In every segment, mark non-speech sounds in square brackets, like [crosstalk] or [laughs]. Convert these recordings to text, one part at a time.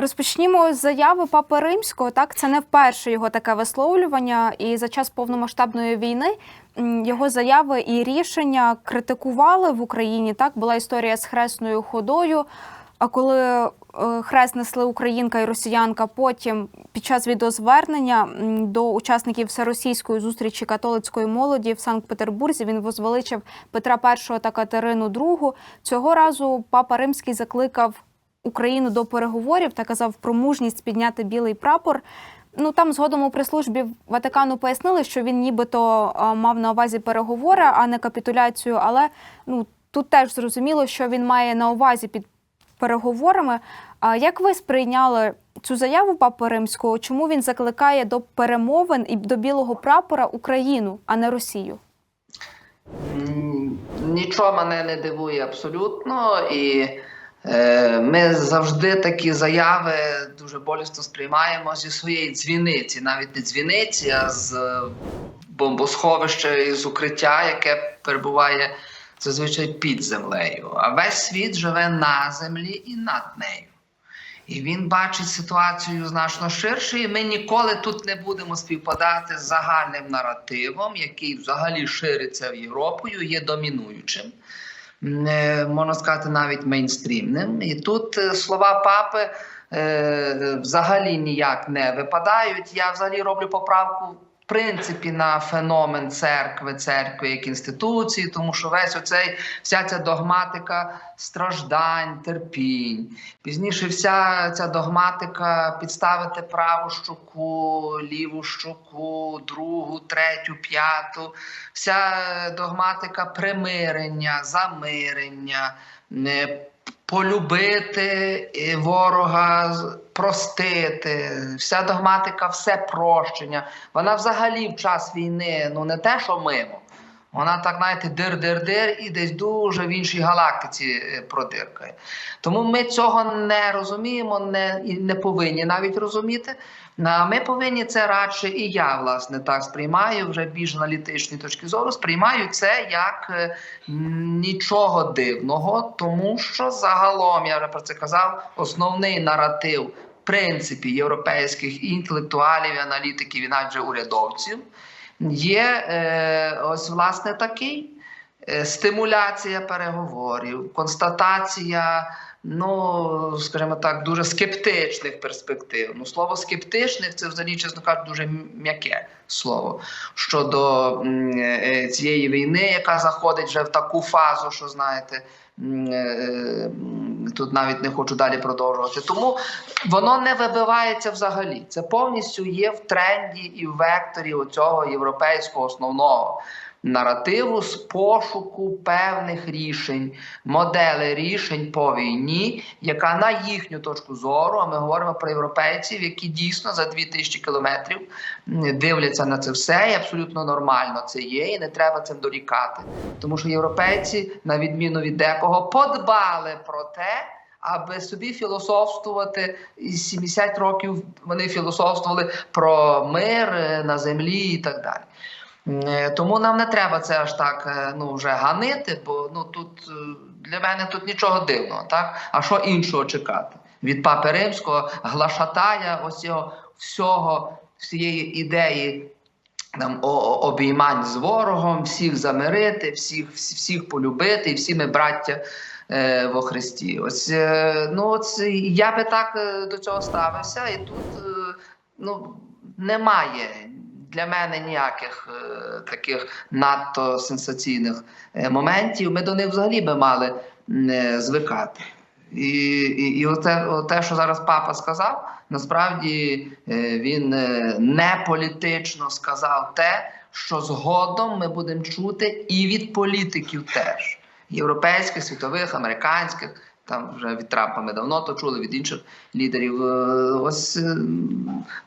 Розпочнімо з заяви Папи Римського. Так, це не вперше його таке висловлювання, і за час повномасштабної війни його заяви і рішення критикували в Україні. Так була історія з хресною ходою. А коли е, хрест несли українка і росіянка, потім під час відеозвернення до учасників всеросійської зустрічі католицької молоді в Санкт-Петербурзі він возвеличив Петра І та Катерину II. Цього разу Папа Римський закликав Україну до переговорів та казав про мужність підняти білий прапор. Ну там згодом у прес-службі Ватикану пояснили, що він нібито мав на увазі переговори, а не капітуляцію. Але ну тут теж зрозуміло, що він має на увазі під переговорами. А як ви сприйняли цю заяву Папи Римського? Чому він закликає до перемовин і до білого прапора Україну, а не Росію? Нічого мене не дивує абсолютно, і е, ми завжди такі заяви дуже болісно сприймаємо зі своєї дзвіниці, навіть не дзвіниці, а з е, бомбосховища і з укриття, яке перебуває зазвичай під землею. А весь світ живе на землі і над нею. І він бачить ситуацію значно ширше, і ми ніколи тут не будемо співпадати з загальним наративом, який взагалі шириться в Європою, є домінуючим, е, можна сказати, навіть мейнстрімним. І тут е, слова папи е, взагалі ніяк не випадають. Я взагалі роблю поправку. Принципі, на феномен церкви, церкви як інституції, тому що весь оцей вся ця догматика страждань, терпінь. Пізніше вся ця догматика підставити праву щоку, ліву щоку, другу, третю, п'яту. Вся догматика примирення, замирення, е, полюбити е, ворога, простити. Вся догматика, все прощення. Вона взагалі в час війни, ну не те, що мимо. Вона так, знаєте, дир-дир-дир і десь дуже в іншій галактиці е, продиркає. Тому ми цього не розуміємо, не, і не повинні навіть розуміти. А ми повинні це радше, і я, власне, так сприймаю, вже більш аналітичної точки зору, сприймаю це як е, нічого дивного, тому що загалом, я вже про це казав, основний наратив в принципі європейських інтелектуалів, аналітиків, і навіть урядовців є е, ось власне такий е, стимуляція переговорів, констатація, ну скажімо так, дуже скептичних перспектив. Ну, слово скептичних це взагалі, чесно кажучи, дуже м'яке слово щодо е, цієї війни, яка заходить вже в таку фазу, що знаєте. е, Тут навіть не хочу далі продовжувати. Тому воно не вибивається взагалі. Це повністю є в тренді і в векторі оцього європейського основного наративу з пошуку певних рішень, модели рішень по війні, яка на їхню точку зору, а ми говоримо про європейців, які дійсно за 2000 кілометрів дивляться на це все, і абсолютно нормально це є, і не треба цим дорікати. Тому що європейці, на відміну від декого, подбали про те. Аби собі філософствувати і 70 років вони філософствували про мир е, на землі і так далі. Е, Тому нам не треба це аж так е, ну, вже ганити, бо ну, тут е, для мене тут нічого дивного. Так? А що іншого чекати? Від папи римського глашатая ось цього всього, всієї ідеї там, обіймань з ворогом, всіх замирити, всіх, всі- всіх полюбити, всі ми браття е, во Христі. Ось, е, ну, ось я би так до цього ставився, і тут е, ну, немає для мене ніяких е, таких надто сенсаційних е, моментів. Ми до них взагалі би мали е, звикати. І, і, і оте, те, що зараз папа сказав, насправді він не політично сказав те, що згодом ми будемо чути і від політиків теж європейських, світових, американських. Там вже від Трампа ми давно то чули від інших лідерів. Е, Ось е,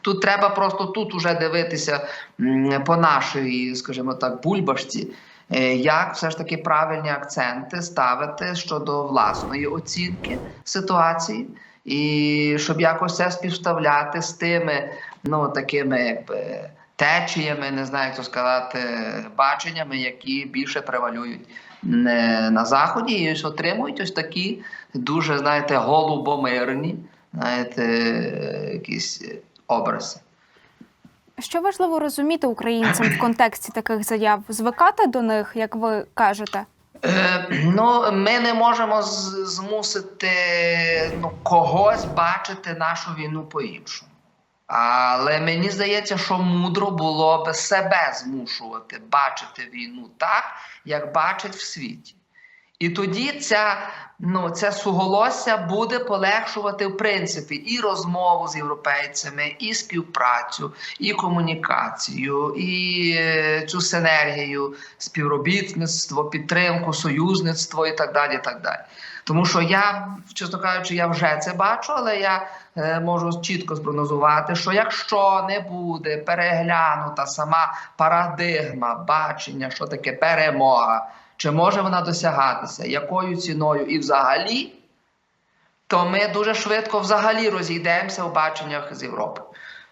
тут треба просто тут уже дивитися по нашій, скажімо так, бульбашці, е, як все ж таки правильні акценти ставити щодо власної оцінки ситуації, і щоб якось це співставляти з тими, ну такими. Течіями, не знаю, як то сказати, баченнями, які більше превалюють на заході, і ось отримують ось такі дуже, знаєте, голубомирні знаєте, якісь образи. Що важливо розуміти українцям в контексті таких заяв? Звикати до них, як ви кажете? Е, ну, ми не можемо змусити ну, когось бачити нашу війну по-іншому. Але мені здається, що мудро було би себе змушувати бачити війну так, як бачить в світі. І тоді ця, ну, це суголосся буде полегшувати в принципі і розмову з європейцями, і співпрацю, і комунікацію, і е, цю синергію, співробітництво, підтримку, союзництво і так далі. І так далі. Тому що я, чесно кажучи, я вже це бачу, але я е, можу чітко спрогнозувати, що якщо не буде переглянута сама парадигма бачення, що таке перемога, чи може вона досягатися, якою ціною і взагалі, то ми дуже швидко взагалі розійдемося в баченнях з Європи,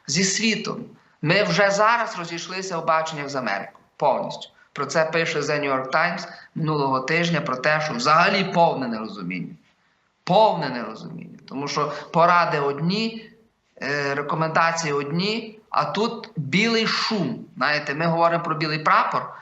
зі світом. Ми вже зараз розійшлися в баченнях з Америкою повністю. Про це пише The New York Times минулого тижня про те, що взагалі повне нерозуміння. Повне нерозуміння. Тому що поради одні, е, рекомендації одні, а тут білий шум. Знаєте, ми говоримо про білий прапор,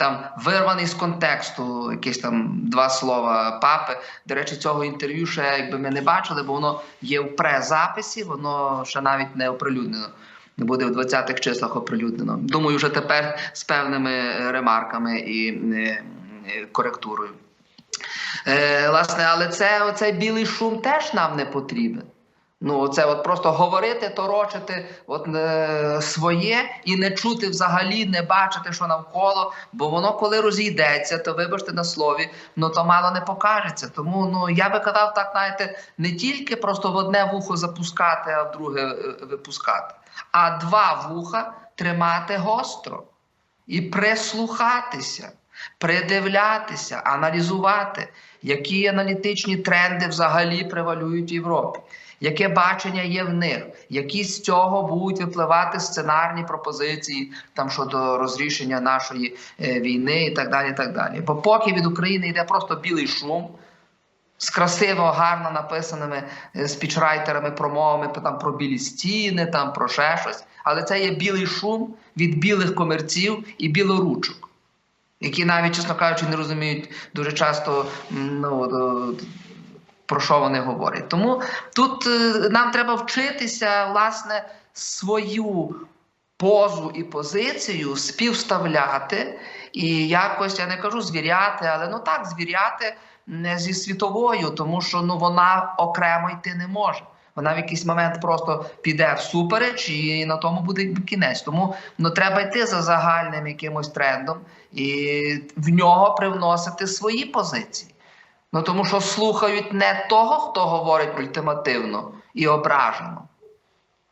там вирваний з контексту якісь там два слова папи. До речі, цього інтерв'ю ще якби ми не бачили, бо воно є в презаписі, воно ще навіть не оприлюднено. Не буде в 20-х числах оприлюднено. Думаю, вже тепер з певними ремарками і е, коректурою. Е, власне, але це оцей білий шум теж нам не потрібен. Ну, це от просто говорити, торочити от, е, своє і не чути взагалі, не бачити, що навколо, бо воно коли розійдеться, то вибачте на слові, ну то мало не покажеться. Тому ну я би казав так, знаєте, не тільки просто в одне вухо запускати, а в друге е, випускати, а два вуха тримати гостро і прислухатися, придивлятися, аналізувати, які аналітичні тренди взагалі превалюють в Європі. Яке бачення є в них, які з цього будуть випливати сценарні пропозиції там щодо розрішення нашої е, війни і так далі. і так далі. Бо поки від України йде просто білий шум з красиво, гарно написаними е, спічрайтерами, промовами там, про білі стіни, там, про ще щось. Але це є білий шум від білих комерців і білоручок, які навіть, чесно кажучи, не розуміють дуже часто ну, про що вони говорять. Тому тут е, нам треба вчитися власне свою позу і позицію співставляти і якось я не кажу звіряти, але ну так звіряти не зі світовою, тому що ну вона окремо йти не може. Вона в якийсь момент просто піде всупереч, і на тому буде кінець. Тому ну треба йти за загальним якимось трендом і в нього привносити свої позиції. Ну тому що слухають не того, хто говорить ультимативно і ображено,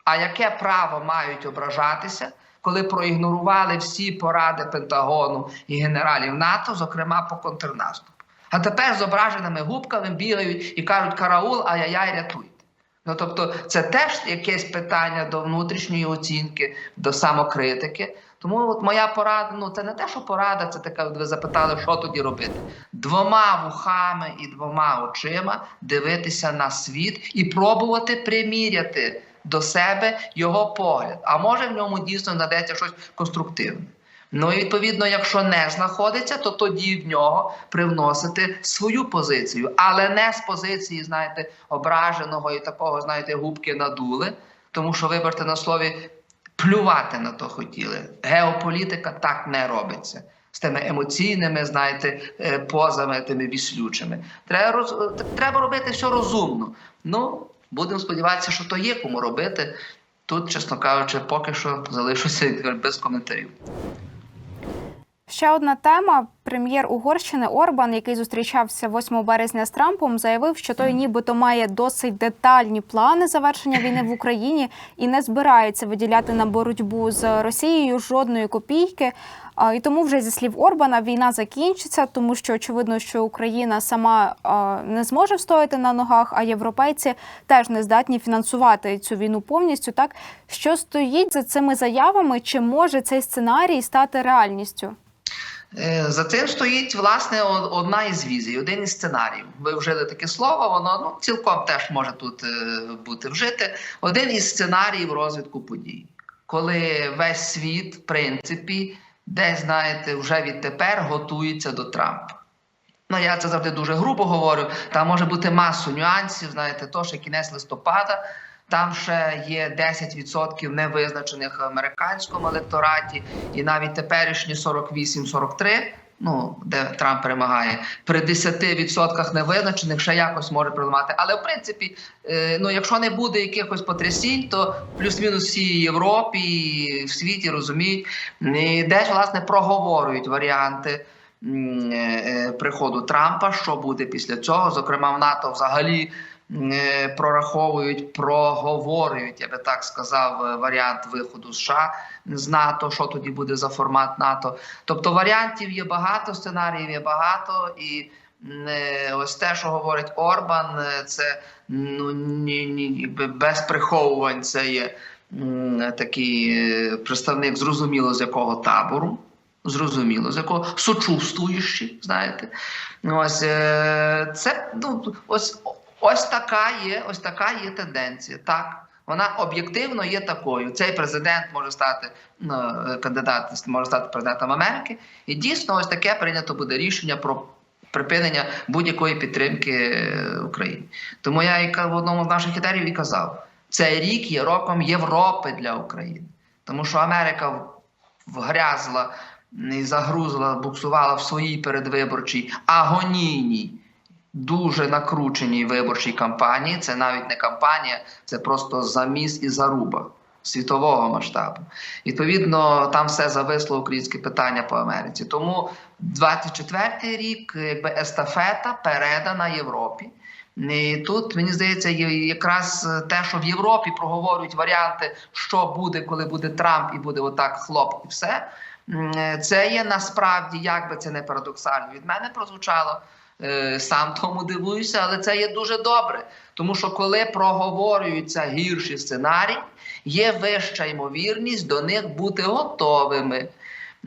а яке право мають ображатися, коли проігнорували всі поради Пентагону і генералів НАТО, зокрема по контрнаступу. А тепер з ображеними губками бігають і кажуть караул, ай-яй-яй, рятуйте. Ну тобто, це теж якесь питання до внутрішньої оцінки, до самокритики. Тому от моя порада, ну це не те, що порада, це така, от ви запитали, що тоді робити. Двома вухами і двома очима дивитися на світ і пробувати приміряти до себе його погляд. А може в ньому дійсно знайдеться щось конструктивне. Ну і відповідно, якщо не знаходиться, то тоді в нього привносити свою позицію, але не з позиції, знаєте, ображеного і такого, знаєте, губки надули, тому що, вибачте на слові, плювати на то хотіли. Геополітика так не робиться. З тими емоційними, знаєте, е, позами, тими віслючими. Треба роз... треба робити все розумно. Ну, будемо сподіватися, що то є кому робити. Тут, чесно кажучи, поки що залишуся [laughs] без коментарів. Ще одна тема. Прем'єр Угорщини Орбан, який зустрічався 8 березня з Трампом, заявив, що той нібито має досить детальні плани завершення війни в Україні і не збирається виділяти на боротьбу з Росією жодної копійки. І тому вже зі слів Орбана війна закінчиться, тому що очевидно, що Україна сама не зможе встояти на ногах, а європейці теж не здатні фінансувати цю війну повністю. Так що стоїть за цими заявами? Чи може цей сценарій стати реальністю? Е, За цим стоїть власне одна із візій, один із сценаріїв. Ви вжили таке слово, воно ну, цілком теж може тут е, бути вжите. Один із сценаріїв розвитку подій, коли весь світ, в принципі, десь, знаєте, вже відтепер готується до Трампа. Ну, я це завжди дуже грубо говорю. Там може бути масу нюансів. Знаєте, то ще кінець листопада. Там ще є 10% невизначених американському електораті, і навіть теперішні 48-43, ну де Трамп перемагає, при 10% невизначених ще якось може приймати. Але в принципі, е, ну якщо не буде якихось потрясінь, то плюс-мінус всі Європі і в світі розуміють, і десь власне проговорюють варіанти е, е, приходу Трампа, що буде після цього. Зокрема, в НАТО взагалі прораховують, проговорюють, я би так сказав, е, варіант виходу США з НАТО, що тоді буде за формат НАТО. Тобто варіантів є багато, сценаріїв є багато і. е, Ось те, що говорить Орбан, е, це ну ні, ні, без приховувань. Це є такий представник, зрозуміло з якого табору зрозуміло, з якого сочувствуючи, знаєте. Ось це ну, ось, ось така є, ось така є тенденція. Так. Вона об'єктивно є такою. Цей президент може стати ну, е, кандидат, може стати президентом Америки, і дійсно ось таке прийнято буде рішення про припинення будь-якої підтримки е, України. Тому я і в одному з наших етерів і казав: цей рік є роком Європи для України, тому що Америка вгрязла і загрузла, буксувала в своїй передвиборчій агонійній, дуже накрученій виборчій кампанії. Це навіть не кампанія, це просто заміс і заруба світового масштабу. Відповідно, там все зависло українське питання по Америці. Тому 24-й рік, якби естафета передана Європі. І тут мені здається, якраз те, що в Європі проговорюють варіанти, що буде, коли буде Трамп, і буде отак хлоп, і все. Це є насправді, як би це не парадоксально від мене прозвучало. Е, Сам тому дивуюся, але це є дуже добре. Тому що коли проговорюються гірші сценарії, є вища ймовірність до них бути готовими.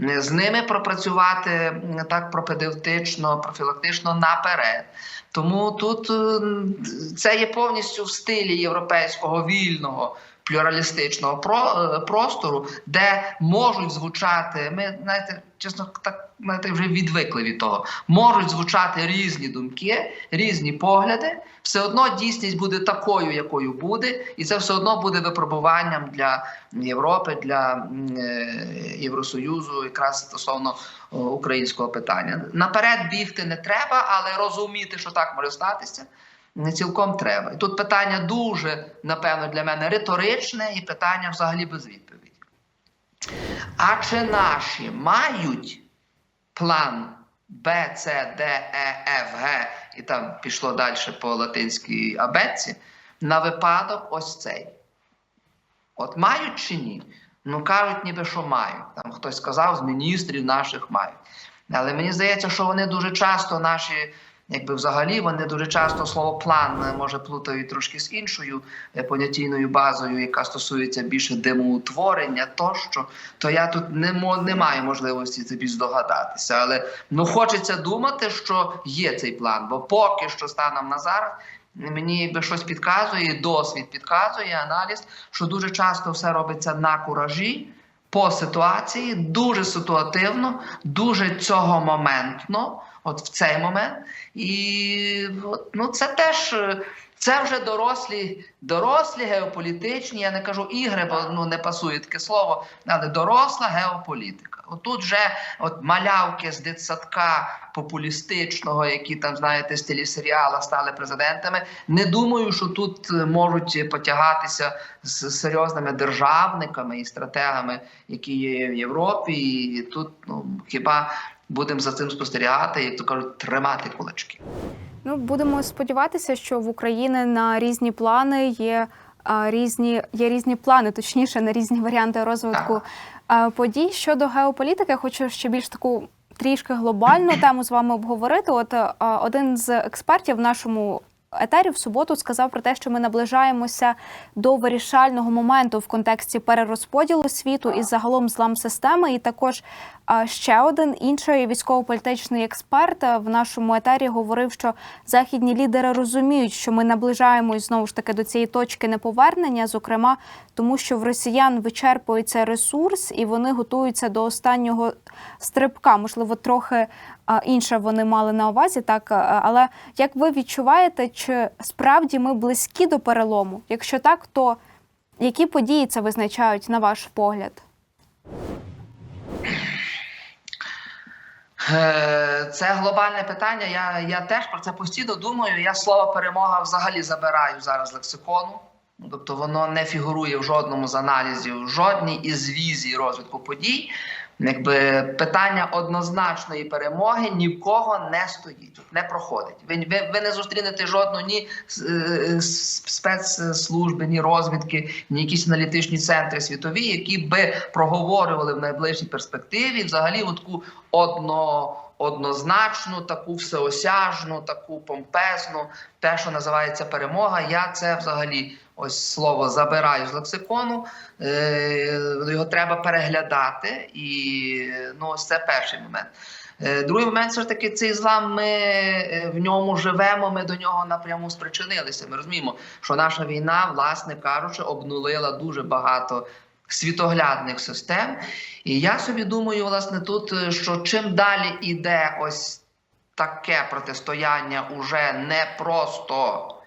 Е, З ними пропрацювати так пропедевтично, профілактично наперед. Тому тут це є повністю в стилі європейського вільного плюралістичного е, простору, де можуть звучати. Ми знаєте, чесно так знаєте, вже відвикли від того. Можуть звучати різні думки, різні погляди. Все одно дійсність буде такою, якою буде, і це все одно буде випробуванням для Європи, для е, Євросоюзу, якраз стосовно о, українського питання. Наперед бігти не треба, але розуміти, що так може статися. Не цілком треба. І тут питання дуже, напевно, для мене риторичне і питання взагалі без відповіді. А чи наші мають план Б, С, Д, Е, Ф, Г, і там пішло далі по латинській абетці, на випадок ось цей? От мають чи ні? Ну кажуть, ніби що мають. Там хтось сказав з міністрів наших мають. Але мені здається, що вони дуже часто наші. Якби взагалі вони дуже часто слово план може плутають трошки з іншою е, понятійною базою, яка стосується більше демоутворення тощо, то я тут не не маю можливості тобі здогадатися. Але ну хочеться думати, що є цей план, бо поки що станом на зараз мені якби щось підказує, досвід підказує, аналіз, що дуже часто все робиться на куражі. По ситуації дуже ситуативно, дуже цього моментно, от в цей момент, і ну це теж це вже дорослі, дорослі геополітичні. Я не кажу ігри, бо ну не пасує таке слово, але доросла геополітика. Отут вже от малявки з дитсадка популістичного, які там знаєте з телесеріала стали президентами. Не думаю, що тут можуть потягатися з серйозними державниками і стратегами, які є в Європі. І тут ну хіба будемо за цим спостерігати, як то кажуть, тримати кулачки. Ну, будемо сподіватися, що в Україні на різні плани є різні, є різні плани, точніше, на різні варіанти розвитку а, подій. Щодо геополітики, хочу ще більш таку трішки глобальну [clears throat] тему з вами обговорити. От один з експертів в нашому етері в суботу сказав про те, що ми наближаємося до вирішального моменту в контексті перерозподілу світу і загалом злам системи. І також ще один інший військово-політичний експерт в нашому етері говорив, що західні лідери розуміють, що ми наближаємось знову ж таки до цієї точки неповернення, зокрема тому, що в росіян вичерпується ресурс і вони готуються до останнього стрибка. Можливо, трохи інше вони мали на увазі, так але як ви відчуваєте, чи справді ми близькі до перелому? Якщо так, то які події це визначають на ваш погляд? Е, Це глобальне питання. Я, я теж про це постійно думаю. Я слово перемога взагалі забираю зараз з лексикону. Ну, Тобто воно не фігурує в жодному з аналізів, в жодній із візій розвитку подій. Якби питання однозначної перемоги ні в кого не стоїть, не проходить. Ви, ви, ви не зустрінете жодну ні е, спецслужби, ні розвідки, ні якісь аналітичні центри світові, які би проговорювали в найближчій перспективі взагалі от таку одно, однозначну, таку всеосяжну, таку помпезну, те, що називається перемога. Я це взагалі ось слово забираю з лексикону. Е, його треба переглядати, і ну, ось це перший момент. Е, Другий момент, все ж таки, цей злам, ми е, в ньому живемо, ми до нього напряму спричинилися. Ми розуміємо, що наша війна, власне кажучи, обнулила дуже багато світоглядних систем. І я собі думаю, власне, тут, що чим далі іде ось таке протистояння уже не просто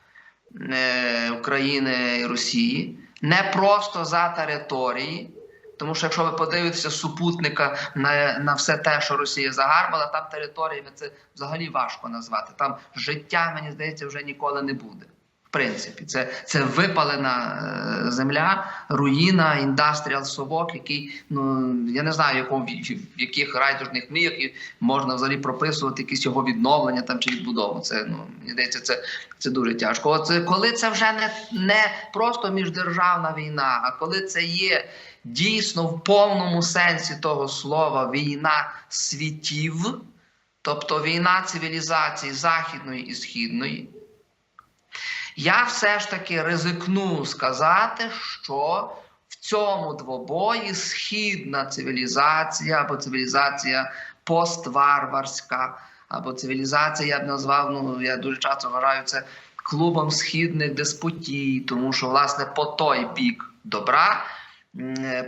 України і Росії, не просто за території. Тому що якщо ви подивитеся супутника на, на все те, що Росія загарбала, там територіями це взагалі важко назвати. Там життя, мені здається, вже ніколи не буде. Принципі, це, це випалена е, земля, руїна, індастріал совок, який ну я не знаю, якого, в, яких райдужних мріях і можна взагалі прописувати якісь його відновлення там чи відбудову. Це ну мені здається, це, це дуже тяжко. От е, коли це вже не, не просто міждержавна війна, а коли це є дійсно в повному сенсі того слова війна світів, тобто війна цивілізацій західної і східної. Я все ж таки ризикну сказати, що в цьому двобої східна цивілізація або цивілізація постварварська, або цивілізація, я б назвав, ну я дуже часто вважаю це клубом східних деспотій, тому що власне по той бік добра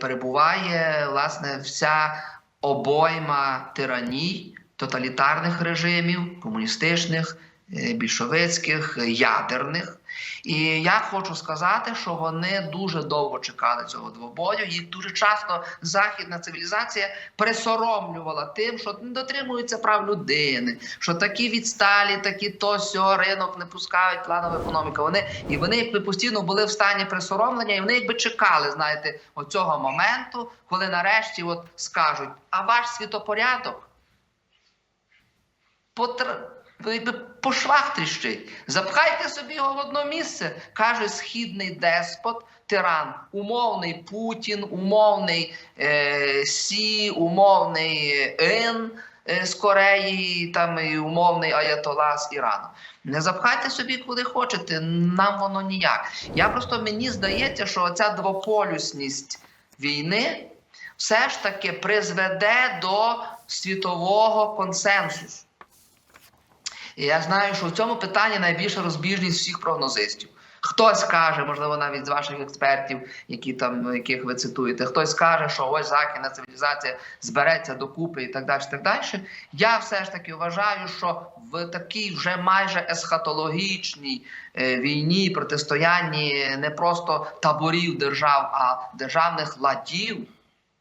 перебуває власне вся обойма тираній, тоталітарних режимів, комуністичних, більшовицьких, е, ядерних. І я хочу сказати, що вони дуже довго чекали цього двобою. Їх дуже часто західна цивілізація присоромлювала тим, що не дотримуються прав людини, що такі відсталі, такі то сьо, ринок не пускають планову економіку. Вони і вони якби постійно були в стані присоромлення, і вони якби чекали, знаєте, оцього моменту, коли нарешті от скажуть: а ваш світопорядок потр... якби по швах тріщить. Запхайте собі його в одно місце, каже східний деспот, тиран, умовний Путін, умовний е, Сі, умовний Ін е, з Кореї, там і умовний Аятола з Ірану. Не запхайте собі куди хочете, нам воно ніяк. Я просто мені здається, що ця двополюсність війни все ж таки призведе до світового консенсусу. І я знаю, що в цьому питанні найбільша розбіжність всіх прогнозистів. Хтось каже, можливо, навіть з ваших експертів, які там яких ви цитуєте, хтось каже, що ось західна цивілізація збереться докупи і так далі. так далі. Я все ж таки вважаю, що в такій вже майже есхатологічній е, війні, протистоянні не просто таборів держав, а державних ладів.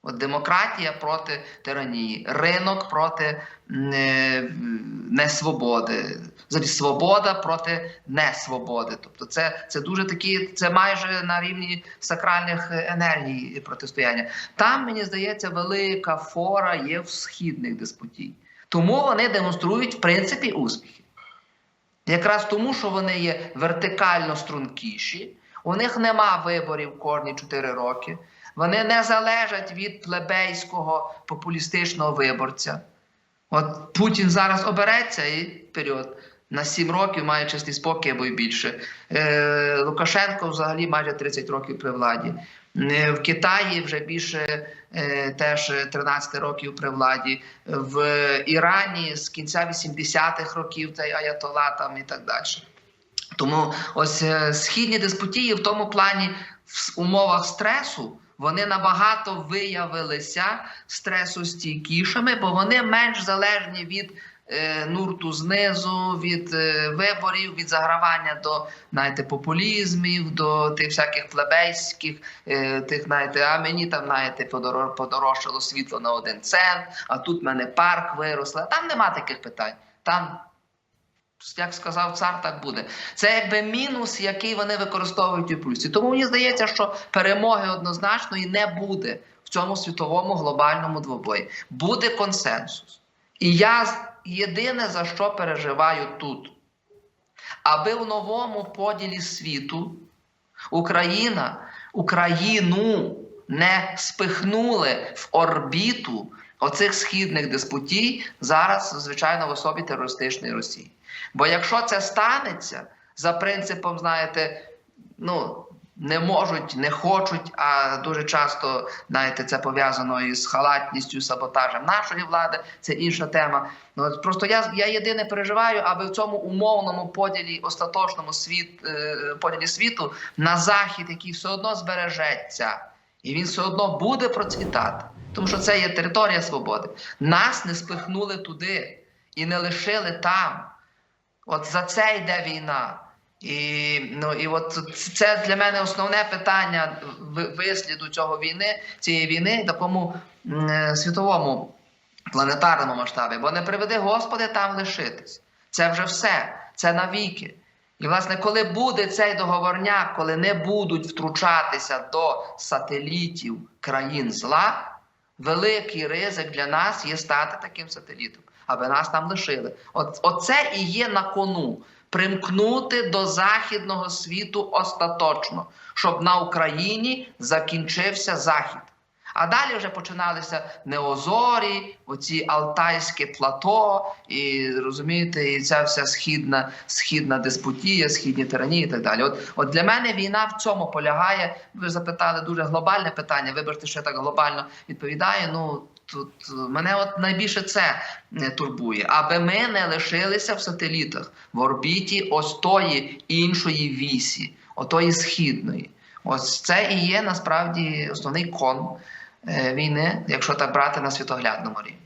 От демократія проти тиранії, ринок проти е, несвободи, свобода проти несвободи. Тобто, це це дуже такі, це майже на рівні сакральних енергій протистояння. Там мені здається, велика фора є в східних деспотій. Тому вони демонструють в принципі успіхи. Якраз тому, що вони є вертикально стрункіші, у них нема виборів кожні 4 роки. Вони не залежать від плебейського популістичного виборця. От Путін зараз обереться і період. на 7 років має чистий спокій або й більше. Е, Лукашенко взагалі майже 30 років при владі. Е, В Китаї вже більше е, теж 13 років при владі. В Ірані з кінця 80-х років цей Аятола там і так далі. Тому ось е, східні диспутії в тому плані в умовах стресу вони набагато виявилися стресостійкішими, бо вони менш залежні від е, нурту знизу, від е, виборів, від загравання до знаєте, популізмів, до тих всяких плебейських, е, тих, знаєте, а мені там знаєте, подоро- подорожчало світло на один цент, а тут в мене парк виросла. Там нема таких питань. Там як сказав цар, так буде. Це якби мінус, який вони використовують у плюсі. Тому мені здається, що перемоги однозначної не буде в цьому світовому глобальному двобої. Буде консенсус. І я єдине за що переживаю тут, аби в новому поділі світу Україна, Україну не спихнули в орбіту оцих східних диспутій зараз, звичайно, в особі терористичної Росії. Бо якщо це станеться за принципом, знаєте, ну не можуть, не хочуть, а дуже часто, знаєте, це пов'язано із халатністю, саботажем нашої влади, це інша тема. Ну просто я, я єдине переживаю, аби в цьому умовному поділі, остаточному світ, е, поділі світу на захід, який все одно збережеться, і він все одно буде процвітати, тому що це є територія свободи. Нас не спихнули туди і не лишили там. От за це йде війна. І, ну, і от це для мене основне питання висліду цього війни, цієї війни такому е, світовому планетарному масштабі. Бо не приведи Господи там лишитись. Це вже все, це навіки. І, власне, коли буде цей договорняк, коли не будуть втручатися до сателітів країн зла, великий ризик для нас є стати таким сателітом, аби нас там лишили. От, оце і є на кону. Примкнути до західного світу остаточно, щоб на Україні закінчився захід. А далі вже починалися неозорі, оці Алтайське плато, і розумієте, і ця вся східна, східна диспутія, східні тиранії і так далі. От, от для мене війна в цьому полягає. Ви запитали дуже глобальне питання. Вибачте, що я так глобально відповідаю. Ну тут мене от найбільше це не турбує, аби ми не лишилися в сателітах в орбіті ось тої іншої вісі, отої східної. Ось це і є насправді основний кон війни, якщо так брати на світоглядному рівні.